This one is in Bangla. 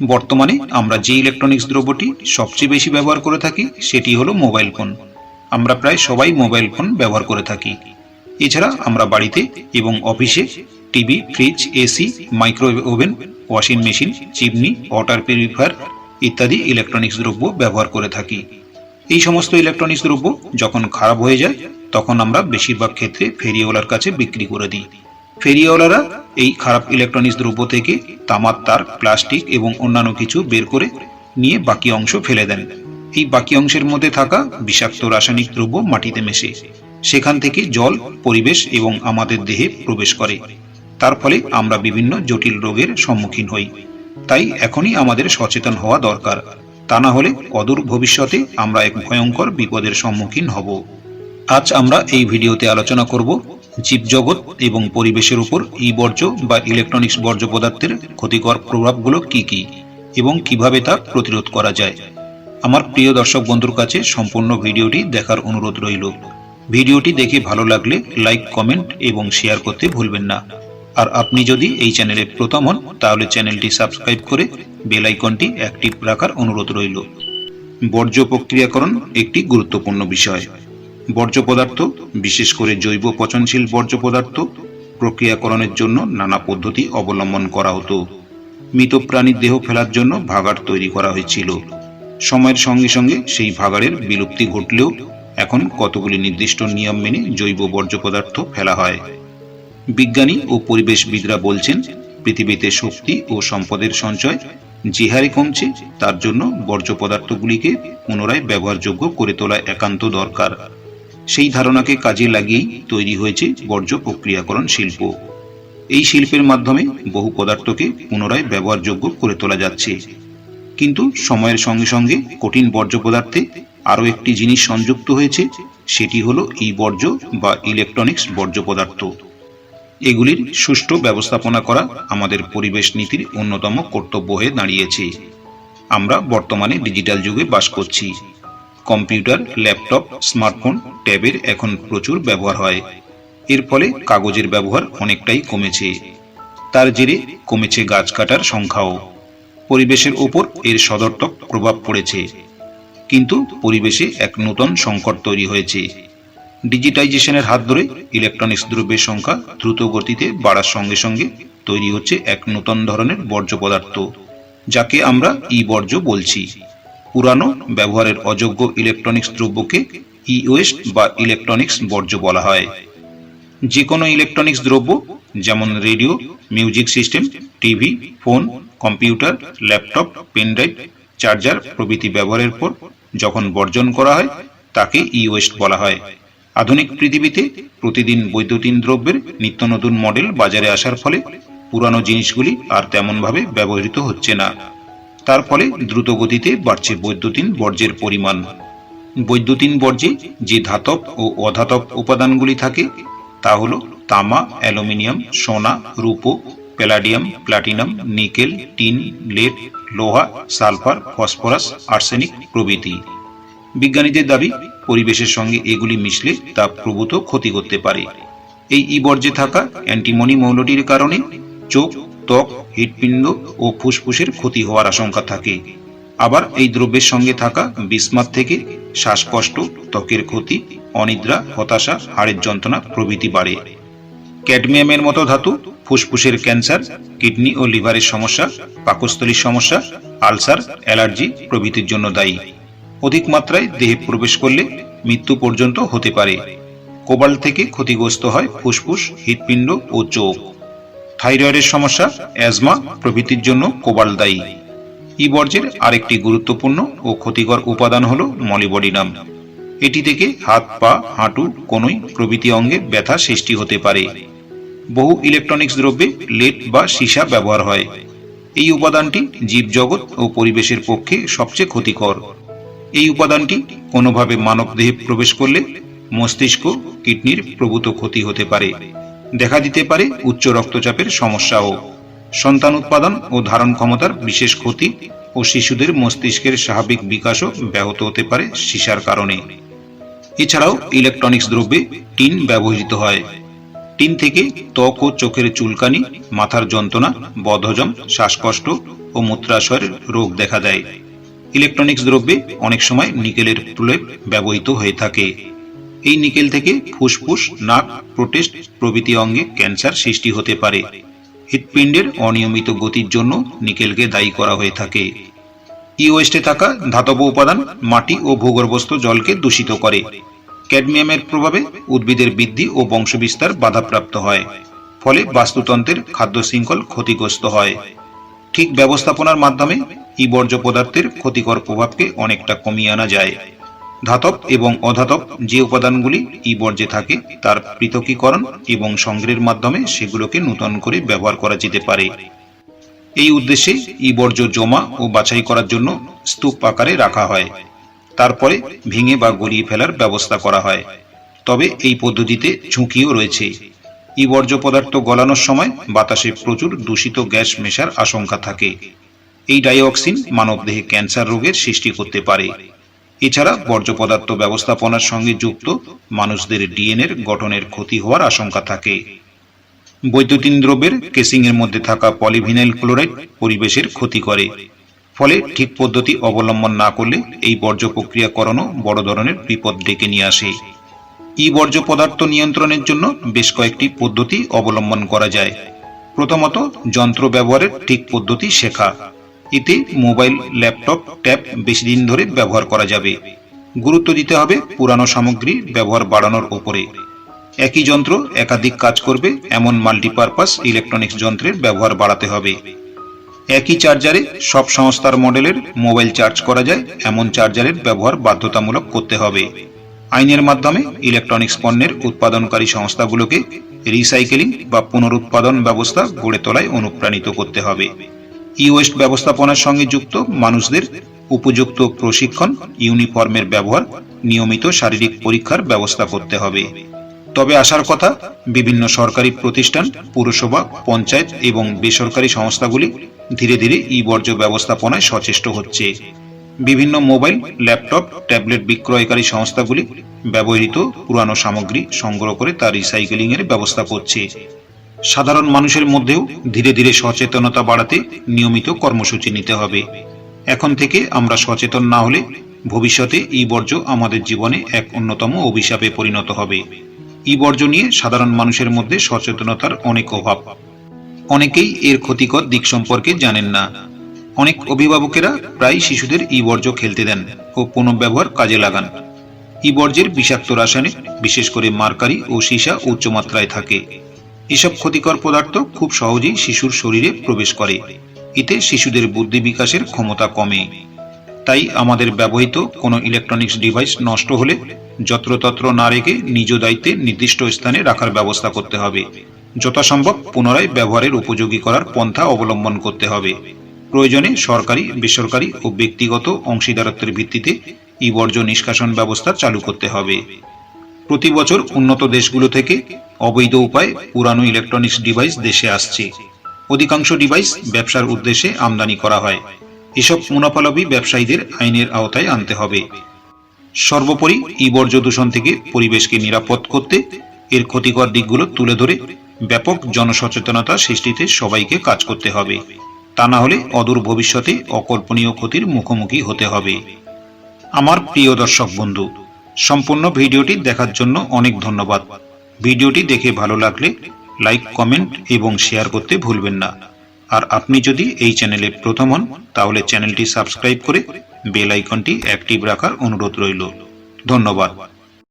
বর্তমানে আমরা যে ইলেকট্রনিক্স দ্রব্যটি সবচেয়ে বেশি ব্যবহার করে থাকি, সেটি হলো মোবাইল ফোন আমরা প্রায় সবাই মোবাইল ফোন ব্যবহার করে থাকি। এছাড়া আমরা বাড়িতে এবং অফিসে TV fridge AC microwave oven washing machine chimney water purifier ইত্যাদি ইলেকট্রনিক্স দ্রব্য ব্যবহার করে থাকি। এই সমস্ত ইলেকট্রনিক্স দ্রব্য যখন খারাপ হয়ে যায়, তখন আমরা বেশিরভাগ ক্ষেত্রে ফেরিওয়ালার কাছে বিক্রি করে দিই। ফেরিওয়ালারা এই খারাপ ইলেকট্রনিক্স দ্রব্য থেকে তামার তার প্লাস্টিক এবং অন্যান্য কিছু বের করে নিয়ে বাকি অংশ ফেলে দেন। এই বাকি অংশের মধ্যে থাকা বিষাক্ত রাসায়নিক দ্রব্য মাটিতে মেশে। সেখান থেকে জল, পরিবেশ এবং আমাদের দেহে প্রবেশ করে। তার ফলে আমরা বিভিন্ন জটিল রোগের সম্মুখীন হই। তাই এখনই আমাদের সচেতন হওয়া দরকার। তা না হলে অদূর ভবিষ্যতে আমরা এক ভয়ঙ্কর বিপদের সম্মুখীন হব। আজ আমরা এই ভিডিওতে আলোচনা করব জীবজগৎ এবং পরিবেশের উপর ই বর্জ্য বা ইলেকট্রনিক্স বর্জ্য পদার্থের ক্ষতিকর প্রভাবগুলো কি কি এবং কীভাবে তা প্রতিরোধ করা যায়? আমার প্রিয় দর্শক বন্ধুর কাছে সম্পূর্ণ ভিডিওটি দেখার অনুরোধ রইল। ভিডিওটি দেখে ভালো লাগলে লাইক, কমেন্ট এবং শেয়ার করতে ভুলবেন না। আর আপনি যদি এই চ্যানেলে প্রথম হন, তাহলে চ্যানেলটি সাবস্ক্রাইব করে বেল আইকনটি অ্যাক্টিভ রাখার অনুরোধ রইল। বর্জ্য প্রক্রিয়াকরণ একটি গুরুত্বপূর্ণ বিষয়। বর্জ্য পদার্থ, বিশেষ করে জৈব পচনশীল বর্জ্য পদার্থ, প্রক্রিয়াকরণের জন্য নানা পদ্ধতি অবলম্বন করা হতো। মৃত প্রাণীর দেহ ফেলার জন্য ভাগাড় তৈরি করা হয়েছিল। সময়ের সঙ্গে সঙ্গে সেই ভাগাড়ের বিলুপ্তি ঘটলেও এখন কতগুলি নির্দিষ্ট নিয়ম মেনে জৈব বর্জ্য পদার্থ ফেলা হয়। বিজ্ঞানী ও পরিবেশবিদরা বলছেন, পৃথিবীতে শক্তি ও সম্পদের সঞ্চয় যে হারে কমছে, তার জন্য বর্জ্য পদার্থগুলিকে পুনরায় ব্যবহারযোগ্য করে তোলা একান্ত দরকার। সেই ধারণাকে কাজে লাগিয়েই তৈরি হয়েছে বর্জ্য প্রক্রিয়াকরণ শিল্প। এই শিল্পের মাধ্যমে বহু পদার্থকে পুনরায় ব্যবহারযোগ্য করে তোলা যাচ্ছে। কিন্তু সময়ের সঙ্গে সঙ্গে কঠিন বর্জ্য পদার্থে আরও একটি জিনিস সংযুক্ত হয়েছে, সেটি হলো ই বর্জ্য বা ইলেকট্রনিক্স বর্জ্য পদার্থ। এগুলির সুষ্ঠু ব্যবস্থাপনা করা আমাদের পরিবেশ নীতির অন্যতম কর্তব্য হয়ে দাঁড়িয়েছে। আমরা বর্তমানে ডিজিটাল যুগে বাস করছি। কম্পিউটার, ল্যাপটপ, স্মার্টফোন, ট্যাবের এখন প্রচুর ব্যবহার হয়। এর ফলে কাগজের ব্যবহার অনেকটাই কমেছে। তার জেরে কমেছে গাছ কাটার সংখ্যাও। পরিবেশের ওপর এর সদর্থক প্রভাব পড়েছে। কিন্তু পরিবেশে এক নতুন সংকট তৈরি হয়েছে। ডিজিটাইজেশনের হাত ধরে ইলেকট্রনিক্স দ্রব্যের সংখ্যা দ্রুত গতিতে বাড়ার সঙ্গে সঙ্গে তৈরি হচ্ছে এক নতুন ধরনের বর্জ্য পদার্থ, যাকে আমরা ই বর্জ্য বলছি। পুরানো ব্যবহারের অযোগ্য ইলেকট্রনিক্স দ্রব্যকে ই ওয়েস্ট বা ইলেকট্রনিক্স বর্জ্য বলা হয়। যে কোনো ইলেকট্রনিক্স দ্রব্য, যেমন radio music system TV phone computer laptop pen drive charger প্রভৃতি ব্যবহারের পর যখন বর্জন করা হয়, তাকে ই ওয়েস্ট বলা হয়। আধুনিক পৃথিবীতে প্রতিদিন বৈদ্যুতিন দ্রব্যের নিত্য নতুন মডেল বাজারে আসার ফলে পুরানো জিনিসগুলি আর তেমনভাবে ব্যবহৃত হচ্ছে না। তার ফলে দ্রুত গতিতে বাড়ছে বৈদ্যুতিন বর্জ্যের পরিমাণ। বৈদ্যুতিন বর্জ্যে যে ধাতব ও অধাতব উপাদানগুলি থাকে, তা হল তামা, অ্যালুমিনিয়াম, সোনা, রূপো, palladium, platinum, nickel, tin, lead, লোহা, সালফার, ফসফরাস, আর্সেনিক প্রভৃতি। বিজ্ঞানীদের দাবি, পরিবেশের সঙ্গে এগুলি মিশলে তা প্রভূত ক্ষতি করতে পারে। এই ইবর্জ্যে থাকা অ্যান্টিমনি মৌলটির কারণে চোখ ত্বক হৃৎপিণ্ড ও ফুসফুসের ক্ষতি হওয়ার আশঙ্কা থাকে। আবার এই দ্রব্যের সঙ্গে থাকা বিস্মাত থেকে শ্বাসকষ্ট, ত্বকের ক্ষতি, অনিদ্রা, হতাশা, হাড়ের যন্ত্রণা প্রভৃতি বাড়ে। ক্যাডমিয়ামের মতো ধাতু, ফুসফুসের ক্যান্সার, কিডনি ও লিভারের সমস্যা, পাকস্থলীর সমস্যা, আলসার, অ্যালার্জি প্রভৃতির জন্য দায়ী। অধিক মাত্রায় দেহে প্রবেশ করলে মৃত্যু পর্যন্ত হতে পারে। কোবাল থেকে ক্ষতিগ্রস্ত হয় ফুসফুস, হৃৎপিণ্ড ও চোখ। থাইরয়েডের সমস্যা, অ্যাজমা প্রভৃতির জন্য কোবাল দায়ী। ই বর্জ্যের আরেকটি গুরুত্বপূর্ণ ও ক্ষতিকর উপাদান হল মলিবডিনাম। এটি থেকে হাত, পা, হাঁটু কনুই প্রভৃতি অঙ্গে ব্যথা সৃষ্টি হতে পারে। বহু ইলেকট্রনিক্স দ্রব্যে লেট বা সীসা ব্যবহার হয়। এই উপাদানটি জীবজগৎ ও পরিবেশের পক্ষে সবচেয়ে ক্ষতিকর। এই উপাদানটি কোনোভাবে মানব দেহে প্রবেশ করলে মস্তিষ্ক, কিডনির প্রভূত ক্ষতি হতে পারে। দেখা দিতে পারে উচ্চ রক্তচাপের সমস্যাও। সন্তান উৎপাদন ও ধারণ ক্ষমতার বিশেষ ক্ষতি ও শিশুদের মস্তিষ্কের স্বাভাবিক বিকাশও ব্যাহত হতে পারে সীসার কারণে। এছাড়াও ইলেকট্রনিক্স দ্রব্যে টিন ব্যবহৃত হয়। টিন থেকে ত্বক ও চোখের চুলকানি, মাথার যন্ত্রণা, বদহজম, শ্বাসকষ্ট ও মূত্রাশয়ের রোগ দেখা দেয়। ইলেকট্রনিক্স দ্রব্যে অনেক সময় নিকেলের প্রলেপ ব্যবহৃত হয়ে থাকে। এই নিকেল থেকে ফুসফুস, নাক, প্রোটেস্ট প্রভৃতি অঙ্গে ক্যান্সার সৃষ্টি হতে পারে। হৃৎপিণ্ডের অনিয়মিত গতির জন্য নিকেলকে দায়ী করা হয়ে থাকে। ই ওয়েস্টে থাকা ধাতব উপাদান মাটি ও ভূগর্ভস্থ জলকে দূষিত করে। ক্যাডমিয়ামের প্রভাবে উদ্ভিদের বৃদ্ধি ও বংশবিস্তার বাধাপ্রাপ্ত হয়। ফলে বাস্তুতন্ত্রের খাদ্য শৃঙ্খল ক্ষতিগ্রস্ত হয়। ঠিক ব্যবস্থাপনার মাধ্যমে ই বর্জ্য পদার্থের ক্ষতিকর প্রভাবকে অনেকটা কমিয়ে আনা যায়। ধাতব এবং অধাতব যে উপাদানগুলি ই বর্জ্যে থাকে, তার পৃথকীকরণ এবং সংগ্রহের মাধ্যমে সেগুলোকে নূতন করে ব্যবহার করা যেতে পারে। এই উদ্দেশ্যে ই বর্জ্য জমা ও বাছাই করার জন্য স্তূপ আকারে রাখা হয়। তারপরে ভেঙে বা গড়িয়ে ফেলার ব্যবস্থা করা হয়। তবে এই পদ্ধতিতে ঝুঁকিও রয়েছে। ই বর্জ্য পদার্থ গলানোর সময় বাতাসে প্রচুর দূষিত গ্যাস মেশার আশঙ্কা থাকে। এই ডাইঅক্সিন মানবদেহে ক্যান্সার রোগের সৃষ্টি করতে পারে। এছাড়া বর্জ্য পদার্থ ব্যবস্থাপনার সঙ্গে যুক্ত মানুষদের ডিএনএর গঠনের ক্ষতি হওয়ার আশঙ্কা থাকে। বৈদ্যুতিন দ্রব্যের কেসিং এর মধ্যে থাকা পলিভিনাইল ক্লোরাইড পরিবেশের ক্ষতি করে। ফলে ঠিক পদ্ধতি অবলম্বন না করলে এই বর্জ্য প্রক্রিয়াকরণও বড় ধরনের বিপদ ডেকে নিয়ে আসে। ই বর্জ্য পদার্থ নিয়ন্ত্রণের জন্য বেশ কয়েকটি পদ্ধতি অবলম্বন করা যায়। প্রথমত, যন্ত্র ব্যবহারের ঠিক পদ্ধতি শেখা। এতে মোবাইল, ল্যাপটপ, ট্যাব বেশি দিন ধরে ব্যবহার করা যাবে। গুরুত্ব দিতে হবে পুরানো সামগ্রী ব্যবহার বাড়ানোর উপরে একই যন্ত্র একাধিক কাজ করবে, এমন মাল্টিপারপাস ইলেকট্রনিক্স যন্ত্রের ব্যবহার বাড়াতে হবে। একই চার্জারে সব সংস্থার মডেলের মোবাইল চার্জ করা যায়, এমন চার্জারের ব্যবহার বাধ্যতামূলক করতে হবে। আইনের মাধ্যমে ইলেকট্রনিক্স পণ্যের উৎপাদনকারী সংস্থাগুলোকে রিসাইকেলিং বা পুনরুৎপাদন ব্যবস্থা গড়ে তোলায় অনুপ্রাণিত করতে হবে। ই ওয়েস্ট ব্যবস্থাপনার সঙ্গে যুক্ত মানুষদের উপযুক্ত প্রশিক্ষণ, ইউনিফর্মের ব্যবহার, নিয়মিত শারীরিক পরীক্ষার ব্যবস্থা করতে হবে। তবে আসার কথা, বিভিন্ন সরকারি প্রতিষ্ঠান, পুরসভা, পঞ্চায়েত এবং বেসরকারি সংস্থাগুলি ধীরে ধীরে ই বর্জ্য ব্যবস্থাপনায় সচেষ্ট হচ্ছে। বিভিন্ন মোবাইল, ল্যাপটপ, ট্যাবলেট বিক্রয়কারী সংস্থাগুলি ব্যবহৃত পুরানো সামগ্রী সংগ্রহ করে তা রিসাইকেলিং এর ব্যবস্থা করছে। সাধারণ মানুষের মধ্যেও ধীরে ধীরে সচেতনতা বাড়াতে নিয়মিত কর্মসূচি নিতে হবে। এখন থেকে আমরা সচেতন না হলে ভবিষ্যতে ই বর্জ্য আমাদের জীবনে এক অন্যতম অভিশাপে পরিণত হবে। ই বর্জ্য নিয়ে সাধারণ মানুষের মধ্যে সচেতনতার অনেক অভাব। অনেকেই এর ক্ষতিকর দিক সম্পর্কে জানেন না। অনেক অভিভাবকেরা প্রায় শিশুদের ই বর্জ্য খেলতে দেন ও পুনঃব্যবহার কাজে লাগান। ই বর্জ্যের বিষাক্ত রাসায়নিক, বিশেষ করে মার্কারি ও সীসা উচ্চমাত্রায় থাকে। এসব ক্ষতিকর পদার্থ খুব সহজেই শিশুর শরীরে প্রবেশ করে। এতে শিশুদের বুদ্ধি বিকাশের ক্ষমতা কমে। তাই আমাদের ব্যবহৃত কোনো ইলেকট্রনিক্স ডিভাইস নষ্ট হলে যত্রতত্র না রেখে নিজ দায়িত্বে নির্দিষ্ট স্থানে রাখার ব্যবস্থা করতে হবে। যথাসম্ভব পুনরায় ব্যবহারের উপযোগী করার পন্থা অবলম্বন করতে হবে। প্রয়োজনে সরকারি, বেসরকারি ও ব্যক্তিগত অংশীদারত্বের ভিত্তিতে ই বর্জ্য নিষ্কাশন ব্যবস্থা চালু করতে হবে। প্রতি বছর উন্নত দেশগুলো থেকে অবৈধ উপায়ে পুরানো ইলেকট্রনিক্স ডিভাইস দেশে আসছে। অধিকাংশ ডিভাইস ব্যবসার উদ্দেশ্যে আমদানি করা হয়। এসব মুনাফালাভী ব্যবসায়ীদের আইনের আওতায় আনতে হবে। সর্বোপরি ই বর্জ্য দূষণ থেকে পরিবেশকে নিরাপদ করতে এর ক্ষতিকর দিকগুলো তুলে ধরে ব্যাপক জনসচেতনতা সৃষ্টিতে সবাইকে কাজ করতে হবে। তা না হলে অদূর ভবিষ্যতে অকল্পনীয় ক্ষতির মুখোমুখি হতে হবে। আমার প্রিয় দর্শক বন্ধু সম্পূর্ণ ভিডিওটি দেখার জন্য অনেক ধন্যবাদ। ভিডিওটি দেখে ভালো লাগলে লাইক, কমেন্ট এবং শেয়ার করতে ভুলবেন না। আর আপনি যদি এই চ্যানেলে প্রথম হন, তাহলে চ্যানেলটি সাবস্ক্রাইব করে বেল আইকনটি অ্যাক্টিভ রাখার অনুরোধ রইল। ধন্যবাদ।